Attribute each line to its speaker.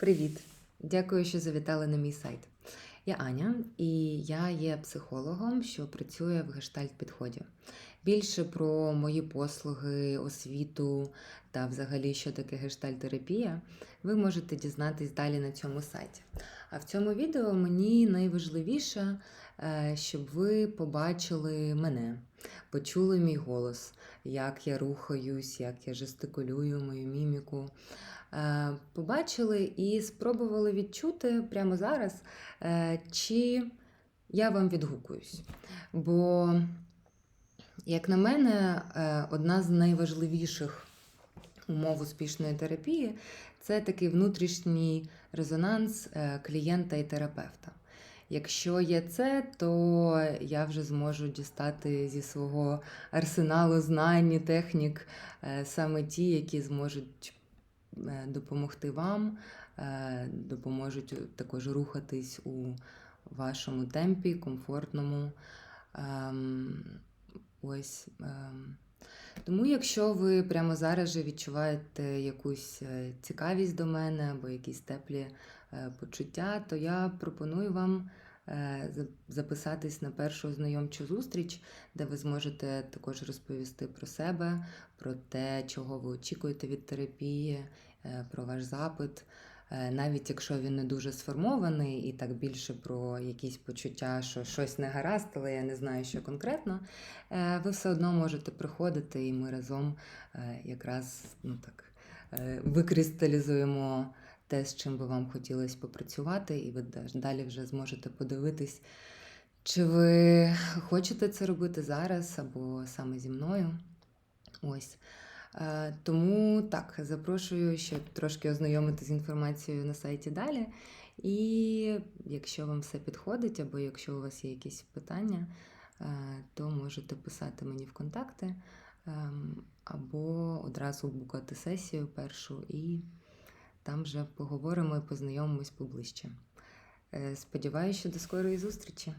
Speaker 1: Привіт! Дякую, що завітали на мій сайт. Я Аня, і я є психологом, що працює в гештальт-підході. Більше про мої послуги, освіту та взагалі, що таке гештальт-терапія, ви можете дізнатись далі на цьому сайті. А в цьому відео мені найважливіше, е, щоб ви побачили мене, почули мій голос, як я рухаюсь, як я жестикулюю мою міміку. Е, Побачили і спробували відчути прямо зараз, е, чи я вам відгукуюсь. Бо, як на мене, е, одна з найважливіших умов успішної терапії це такий внутрішній резонанс е, клієнта і терапевта. Якщо є це, то я вже зможу дістати зі свого арсеналу знань і технік е, саме ті, які зможуть допомогти вам, допоможуть також рухатись у вашому темпі, комфортному. Ось. ем. Тому, якщо ви прямо зараз же відчуваєте якусь е, цікавість до мене або якісь теплі е, почуття, то я пропоную вам е, записатись на першу знайомчу зустріч, де ви зможете також розповісти про себе, про те, чого ви очікуєте від терапії, про ваш запит. Е, Навіть якщо він не дуже сформований і так більше про якісь почуття, що щось не гаразд, але я не знаю, що конкретно, е, ви все одно можете приходити, і ми разом е, якраз ну так, викристалізуємо те, з чим би вам хотілося попрацювати, і ви далі вже зможете подивитись, чи ви хочете це робити зараз або саме зі мною. Ось. Е, Тому так, запрошую ще трошки ознайомитися з інформацією на сайті далі. І якщо вам все підходить, або якщо у вас є якісь питання, е, то можете писати мені в контакти, ем, або одразу букати сесію першу, і там вже поговоримо і познайомимось поближче. Е, Сподіваюся, що до скорої зустрічі!